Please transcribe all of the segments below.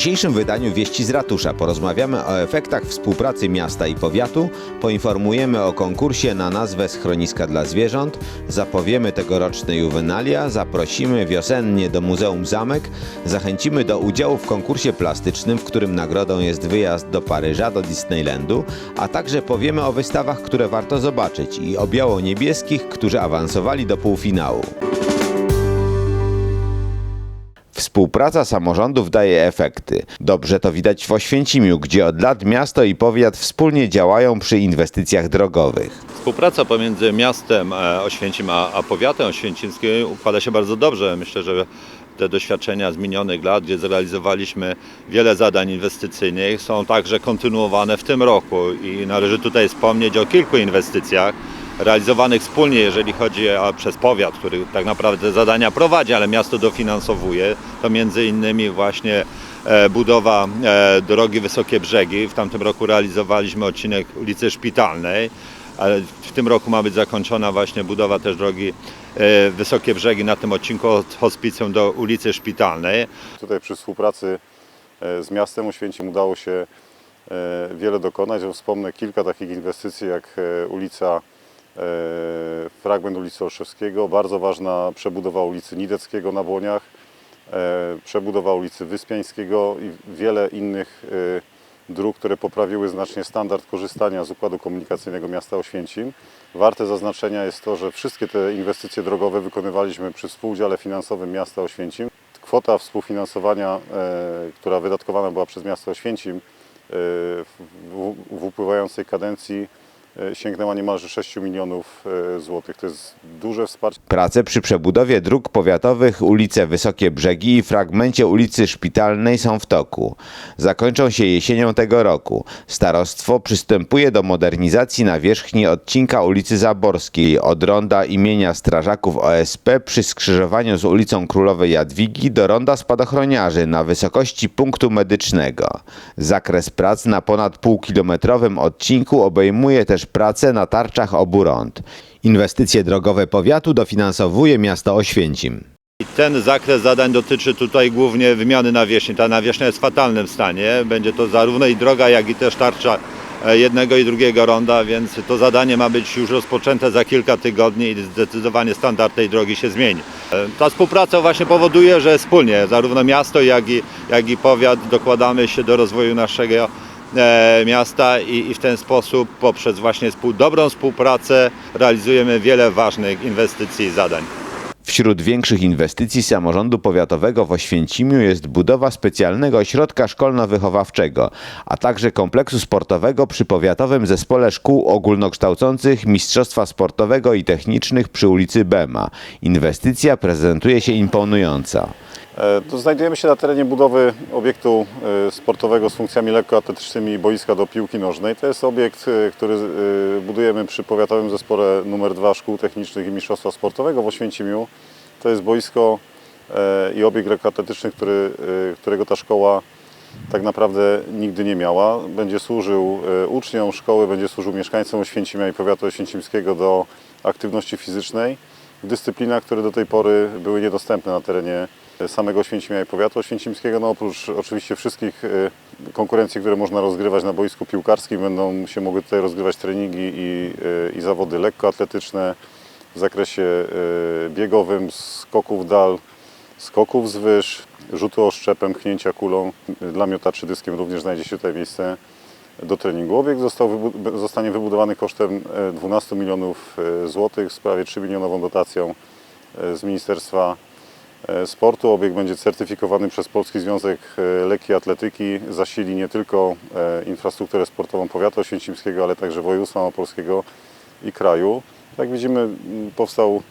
dzisiejszym wydaniu Wieści z Ratusza porozmawiamy o efektach współpracy miasta i powiatu, poinformujemy o konkursie na nazwę Schroniska dla Zwierząt, zapowiemy tegoroczne juwenalia, zaprosimy wiosennie do Muzeum Zamek, zachęcimy do udziału w konkursie plastycznym, w którym nagrodą jest wyjazd do Paryża, do Disneylandu, a także powiemy o wystawach, które warto zobaczyć i o biało-niebieskich, którzy awansowali do półfinału. Współpraca samorządów daje efekty. Dobrze to widać w Oświęcimiu, gdzie od lat miasto i powiat wspólnie działają przy inwestycjach drogowych. Współpraca pomiędzy miastem e, Oświęcim a, powiatem oświęcimskim układa się bardzo dobrze. Myślę, że te doświadczenia z minionych lat, gdzie zrealizowaliśmy wiele zadań inwestycyjnych, są także kontynuowane w tym roku i należy tutaj wspomnieć o kilku inwestycjach realizowanych wspólnie, jeżeli chodzi o, przez powiat, który tak naprawdę zadania prowadzi, ale miasto dofinansowuje. To między innymi właśnie e, budowa e, drogi Wysokie Brzegi. W tamtym roku realizowaliśmy odcinek ulicy Szpitalnej, ale w tym roku ma być zakończona właśnie budowa też drogi e, Wysokie Brzegi na tym odcinku od hospicjum do ulicy Szpitalnej. Tutaj przy współpracy z miastem Oświęcim udało się wiele dokonać. Wspomnę kilka takich inwestycji jak ulica, fragment ulicy Olszewskiego, bardzo ważna przebudowa ulicy Nideckiego na Błoniach, e, przebudowa ulicy Wyspiańskiego i wiele innych e, dróg, które poprawiły znacznie standard korzystania z układu komunikacyjnego miasta Oświęcim. Warte zaznaczenia jest to, że wszystkie te inwestycje drogowe wykonywaliśmy przy współudziale finansowym miasta Oświęcim. Kwota współfinansowania, e, która wydatkowana była przez miasto Oświęcim e, w, upływającej kadencji e, sięgnęła niemalże 6 milionów e, złotych. To jest duże wsparcie. Prace przy przebudowie dróg powiatowych ulice Wysokie Brzegi i fragmencie ulicy Szpitalnej są w toku. Zakończą się jesienią tego roku. Starostwo przystępuje do modernizacji nawierzchni odcinka ulicy Zaborskiej od ronda imienia strażaków OSP przy skrzyżowaniu z ulicą Królowej Jadwigi do ronda spadochroniarzy na wysokości punktu medycznego. Zakres prac na ponad półkilometrowym odcinku obejmuje też prace na tarczach obu rond. Inwestycje drogowe powiatu dofinansowuje miasto Oświęcim. Ten zakres zadań dotyczy tutaj głównie wymiany nawierzchni. Ta nawierzchnia jest w fatalnym stanie. Będzie to zarówno i droga, jak i też tarcza e, jednego i drugiego ronda, więc to zadanie ma być już rozpoczęte za kilka tygodni i zdecydowanie standard tej drogi się zmieni. E, Ta współpraca właśnie powoduje, że wspólnie zarówno miasto, jak i, jak i powiat dokładamy się do rozwoju naszego miasta i, i w ten sposób poprzez właśnie współ, dobrą współpracę realizujemy wiele ważnych inwestycji i zadań. Wśród większych inwestycji samorządu powiatowego w Oświęcimiu jest budowa specjalnego ośrodka szkolno-wychowawczego, a także kompleksu sportowego przy powiatowym zespole szkół ogólnokształcących Mistrzostwa Sportowego i Technicznych przy ulicy Bema. Inwestycja prezentuje się imponująca. E, znajdujemy się na terenie budowy obiektu e, sportowego z funkcjami lekkoatletycznymi boiska do piłki nożnej. To jest obiekt, e, który budujemy przy powiatowym zespole numer 2 Szkół Technicznych i Mistrzostwa Sportowego w Oświęcimiu. To jest boisko i obiekt lekkoatletyczny, który, którego ta szkoła tak naprawdę nigdy nie miała. Będzie służył uczniom szkoły, będzie służył mieszkańcom Oświęcimia i powiatu oświęcimskiego do aktywności fizycznej w dyscyplinach, które do tej pory były niedostępne na terenie samego Oświęcimia i powiatu oświęcimskiego. No oprócz oczywiście wszystkich e, konkurencji, które można rozgrywać na boisku piłkarskim, będą się mogły tutaj rozgrywać treningi i, e, i zawody lekkoatletyczne w zakresie e, biegowym, skoków dal, skoków z wyż, rzutu oszczepem, pchnięcia kulą. Dla miotaczy dyskiem również znajdzie się tutaj miejsce do treningu. Obiekt został, zostanie wybudowany kosztem e, 12 milionów e, złotych z prawie 3 milionową dotacją e, z Ministerstwa e, Sportu. Obiekt będzie certyfikowany przez Polski Związek e, Lekkiej Atletyki. Zasili nie tylko e, infrastrukturę sportową powiatu oświęcimskiego, ale także województwa małopolskiego i kraju. Jak widzimy powstał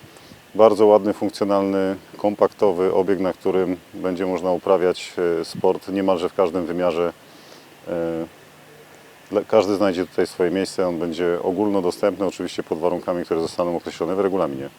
bardzo ładny, funkcjonalny, kompaktowy obiekt, na którym będzie można uprawiać e, sport niemalże w każdym wymiarze. E, Każdy znajdzie tutaj swoje miejsce, on będzie ogólnodostępny, oczywiście pod warunkami, które zostaną określone w regulaminie.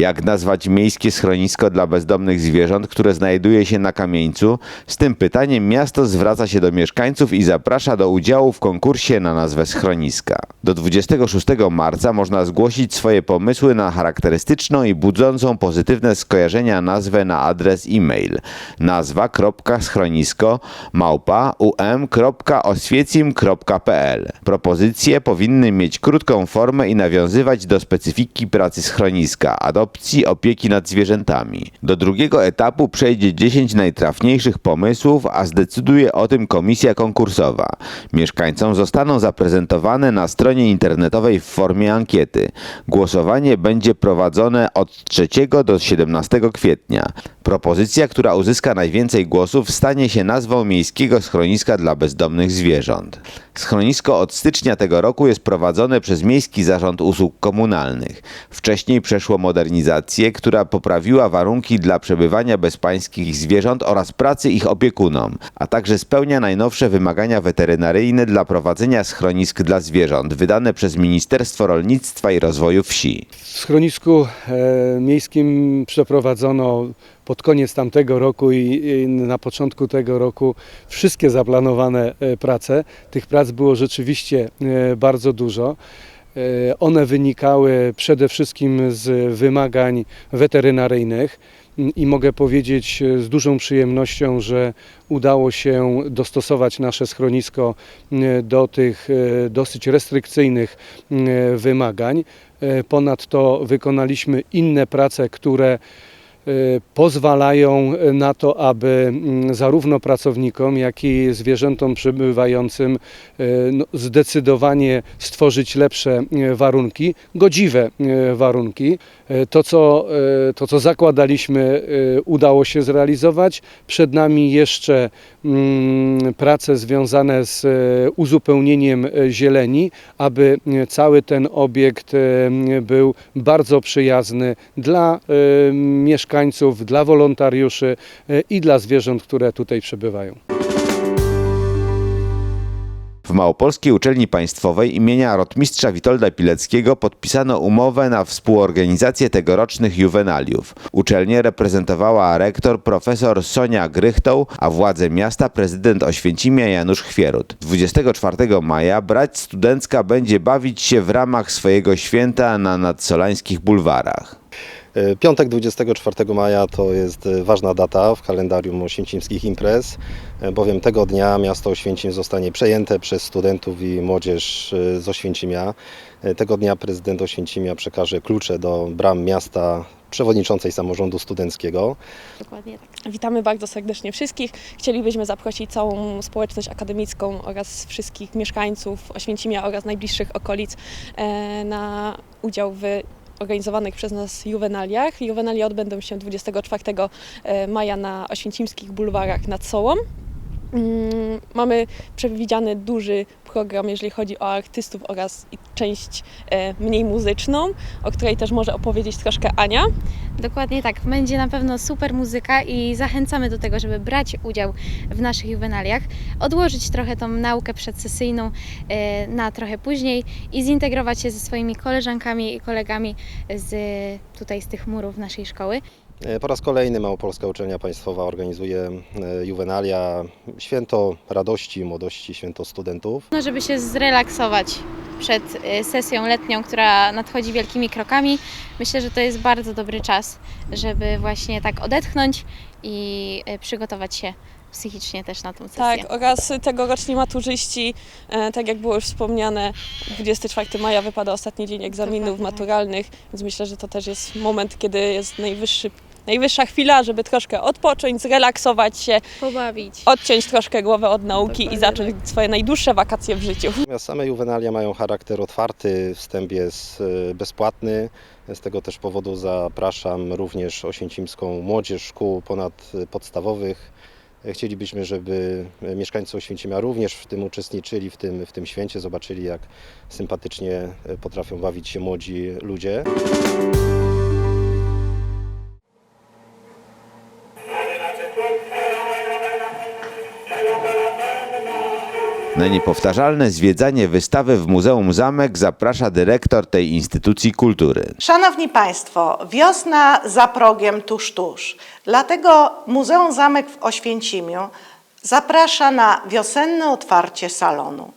Jak nazwać miejskie schronisko dla bezdomnych zwierząt, które znajduje się na kamieńcu? Z tym pytaniem miasto zwraca się do mieszkańców i zaprasza do udziału w konkursie na nazwę schroniska. Do 26 marca można zgłosić swoje pomysły na charakterystyczną i budzącą pozytywne skojarzenia nazwę na adres e-mail nazwa.schronisko małpa um.oswiecim.pl Propozycje powinny mieć krótką formę i nawiązywać do specyfiki pracy schroniska, adopcji, opieki nad zwierzętami. Do drugiego etapu przejdzie 10 najtrafniejszych pomysłów, a zdecyduje o tym komisja konkursowa. Mieszkańcom zostaną zaprezentowane na stronie internetowej w formie ankiety. Głosowanie będzie prowadzone od 3 do 17 kwietnia. Propozycja, która uzyska najwięcej głosów, stanie się nazwą miejskiego schroniska dla bezdomnych zwierząt. Schronisko od stycznia tego roku jest prowadzone przez Miejski Zarząd Usług Komunalnych. Wcześniej przeszło modernizację, która poprawiła warunki dla przebywania bezpańskich zwierząt oraz pracy ich opiekunom, a także spełnia najnowsze wymagania weterynaryjne dla prowadzenia schronisk dla zwierząt, wydane przez Ministerstwo Rolnictwa i Rozwoju Wsi. W schronisku e, miejskim przeprowadzono pod koniec tamtego roku i, i na początku tego roku wszystkie zaplanowane e, prace. Tych prac było rzeczywiście e, bardzo dużo. E, One wynikały przede wszystkim z wymagań weterynaryjnych i mogę powiedzieć e, z dużą przyjemnością, że udało się dostosować nasze schronisko e, do tych dosyć restrykcyjnych wymagań. Ponadto wykonaliśmy inne prace, które pozwalają na to, aby mm, zarówno pracownikom, jak i zwierzętom przybywającym e, no, zdecydowanie stworzyć lepsze e, warunki, godziwe warunki. To co, to, co zakładaliśmy, udało się zrealizować. Przed nami jeszcze mm, prace związane z uzupełnieniem zieleni, aby cały ten obiekt był bardzo przyjazny dla e, mieszkańców, dla wolontariuszy e, i dla zwierząt, które tutaj przebywają. W Małopolskiej Uczelni Państwowej imienia rotmistrza Witolda Pileckiego podpisano umowę na współorganizację tegorocznych juwenaliów. Uczelnię reprezentowała rektor profesor Sonia Grychtoł, a władze miasta prezydent Oświęcimia Janusz Chwierut. 24 maja brać studencka będzie bawić się w ramach swojego święta na nadsolańskich bulwarach. E, Piątek 24 maja to jest e, ważna data w kalendarium oświęcimskich imprez, e, bowiem tego dnia miasto Oświęcim zostanie przejęte przez studentów i młodzież z Oświęcimia. Tego dnia prezydent Oświęcimia przekaże klucze do bram miasta przewodniczącej samorządu studenckiego. Dokładnie tak. Witamy bardzo serdecznie wszystkich. Chcielibyśmy zaprosić całą społeczność akademicką oraz wszystkich mieszkańców Oświęcimia oraz najbliższych okolic na udział w organizowanych przez nas juwenaliach. Juwenalia odbędą się 24 e, maja na oświęcimskich bulwarach nad Sołą. Mm, Mamy przewidziany duży program, jeżeli chodzi o artystów oraz część e, mniej muzyczną, o której też może opowiedzieć troszkę Ania. Dokładnie tak. Będzie na pewno super muzyka i zachęcamy do tego, żeby brać udział w naszych juwenaliach, odłożyć trochę tą naukę przedsesyjną e, na trochę później i zintegrować się ze swoimi koleżankami i kolegami z tutaj z tych murów naszej szkoły. E, Po raz kolejny Małopolska Uczelnia Państwowa organizuje e, juwenalia, święto radości, młodości, święto studentów. No, żeby się zrelaksować przed e, sesją letnią, która nadchodzi wielkimi krokami. Myślę, że to jest bardzo dobry czas, żeby właśnie tak odetchnąć i przygotować się psychicznie też na tą sesję. Tak, oraz tegoroczni maturzyści, tak jak było już wspomniane, 24 maja wypada ostatni dzień egzaminów maturalnych, więc myślę, że to też jest moment, kiedy jest najwyższy, najwyższa chwila, żeby troszkę odpocząć, zrelaksować się, Pobawić. odciąć troszkę głowę od nauki i zacząć swoje najdłuższe wakacje w życiu. Natomiast same juwenalia mają charakter otwarty, wstęp jest e, bezpłatny. Z tego też powodu zapraszam również oświęcimską młodzież szkół ponadpodstawowych. E, Chcielibyśmy, żeby e, mieszkańcy Oświęcimia również w tym uczestniczyli, w tym, w tym święcie, zobaczyli jak sympatycznie e, potrafią bawić się młodzi ludzie. Na niepowtarzalne zwiedzanie wystawy w Muzeum Zamek zaprasza dyrektor tej instytucji kultury. Szanowni Państwo, wiosna za progiem tuż, tuż. Dlatego Muzeum Zamek w Oświęcimiu zaprasza na wiosenne otwarcie salonu.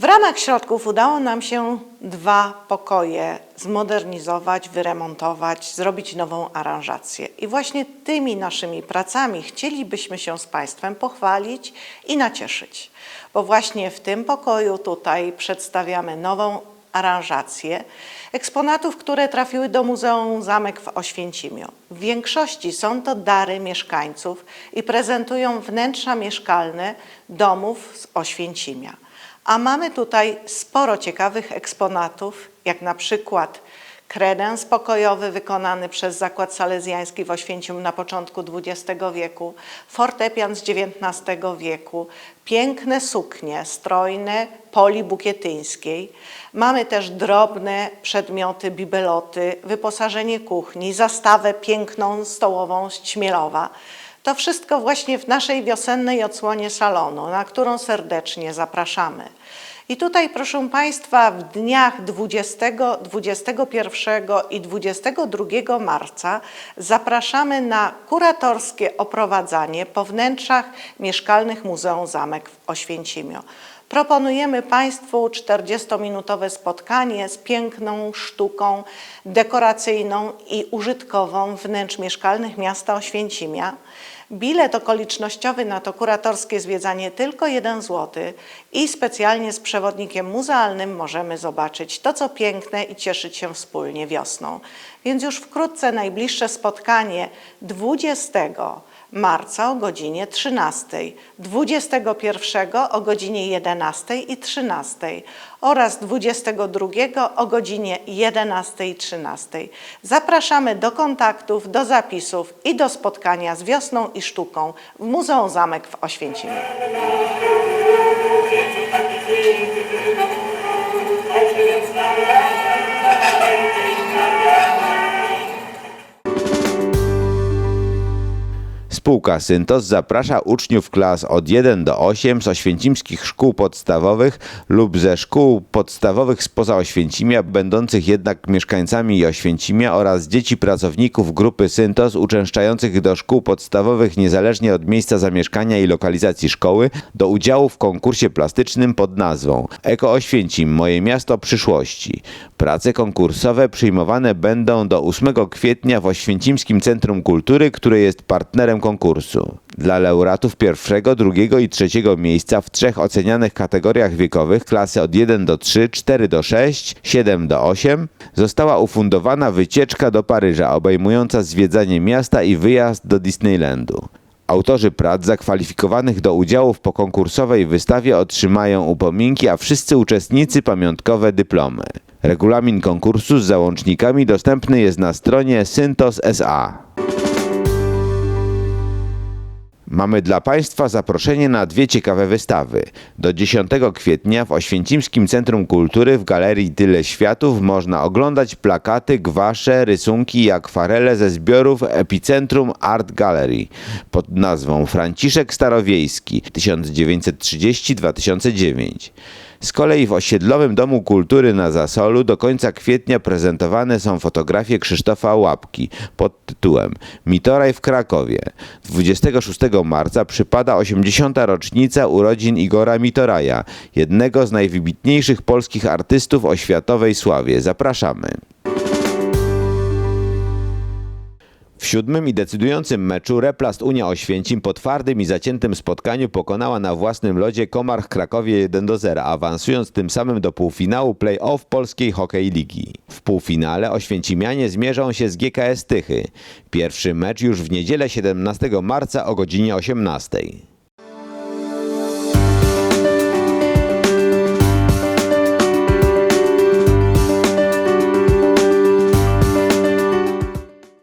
W ramach środków udało nam się dwa pokoje zmodernizować, wyremontować, zrobić nową aranżację. I właśnie tymi naszymi pracami chcielibyśmy się z Państwem pochwalić i nacieszyć, bo właśnie w tym pokoju tutaj przedstawiamy nową aranżację eksponatów, które trafiły do Muzeum Zamek w Oświęcimiu. W większości są to dary mieszkańców i prezentują wnętrza mieszkalne domów z Oświęcimia. A mamy tutaj sporo ciekawych eksponatów, jak na przykład kredens pokojowy wykonany przez Zakład Salezjański w Oświęcimiu na początku XX wieku, fortepian z XIX wieku, piękne suknie strojne Poli Bukietyńskiej. Mamy też drobne przedmioty, bibeloty, wyposażenie kuchni, zastawę piękną stołową z Ćmielowa. To wszystko właśnie w naszej wiosennej odsłonie salonu, na którą serdecznie zapraszamy. I tutaj, proszę Państwa, w dniach 20, 21 i 22 marca zapraszamy na kuratorskie oprowadzanie po wnętrzach mieszkalnych Muzeum Zamek w Oświęcimiu. Proponujemy Państwu 40-minutowe spotkanie z piękną sztuką dekoracyjną i użytkową wnętrz mieszkalnych miasta Oświęcimia. Bilet okolicznościowy na to kuratorskie zwiedzanie tylko 1 zł i specjalnie z przewodnikiem muzealnym możemy zobaczyć to, co piękne i cieszyć się wspólnie wiosną. Więc już wkrótce najbliższe spotkanie 20 marca o godzinie 13, 21 o godzinie 11 i 13 oraz 22 o godzinie 11 i 13. Zapraszamy do kontaktów, do zapisów i do spotkania z wiosną i sztuką w Muzeum Zamek w Oświęcimiu. Spółka Syntos zaprasza uczniów klas od 1 do 8 z oświęcimskich szkół podstawowych lub ze szkół podstawowych spoza Oświęcimia, będących jednak mieszkańcami Oświęcimia oraz dzieci pracowników grupy Syntos uczęszczających do szkół podstawowych niezależnie od miejsca zamieszkania i lokalizacji szkoły do udziału w konkursie plastycznym pod nazwą Eko Oświęcim – Moje miasto przyszłości. Prace konkursowe przyjmowane będą do 8 kwietnia w Oświęcimskim Centrum Kultury, które jest partnerem konkursu. Dla laureatów pierwszego, drugiego i trzeciego miejsca w trzech ocenianych kategoriach wiekowych klasy od 1 do 3, 4 do 6, 7 do 8 została ufundowana wycieczka do Paryża obejmująca zwiedzanie miasta i wyjazd do Disneylandu. Autorzy prac zakwalifikowanych do udziału w pokonkursowej wystawie otrzymają upominki, a wszyscy uczestnicy pamiątkowe dyplomy. Regulamin konkursu z załącznikami dostępny jest na stronie Syntos SA. Mamy dla Państwa zaproszenie na dwie ciekawe wystawy. Do 10 kwietnia w Oświęcimskim Centrum Kultury w Galerii Tyle Światów można oglądać plakaty, gwasze, rysunki i akwarele ze zbiorów Epicentrum Art Gallery pod nazwą Franciszek Starowiejski 1930-2009. Z kolei w osiedlowym Domu Kultury na Zasolu do końca kwietnia prezentowane są fotografie Krzysztofa Łapki pod tytułem Mitoraj w Krakowie. 26 marca przypada 80. rocznica urodzin Igora Mitoraja, jednego z najwybitniejszych polskich artystów o światowej sławie. Zapraszamy. W siódmym i decydującym meczu Replast Unia Oświęcim po twardym i zaciętym spotkaniu pokonała na własnym lodzie Komarch Krakowie 1 do 0, awansując tym samym do półfinału play-off Polskiej Hokej Ligi. W półfinale Oświęcimianie zmierzą się z GKS Tychy. Pierwszy mecz już w niedzielę 17 marca o godzinie 18.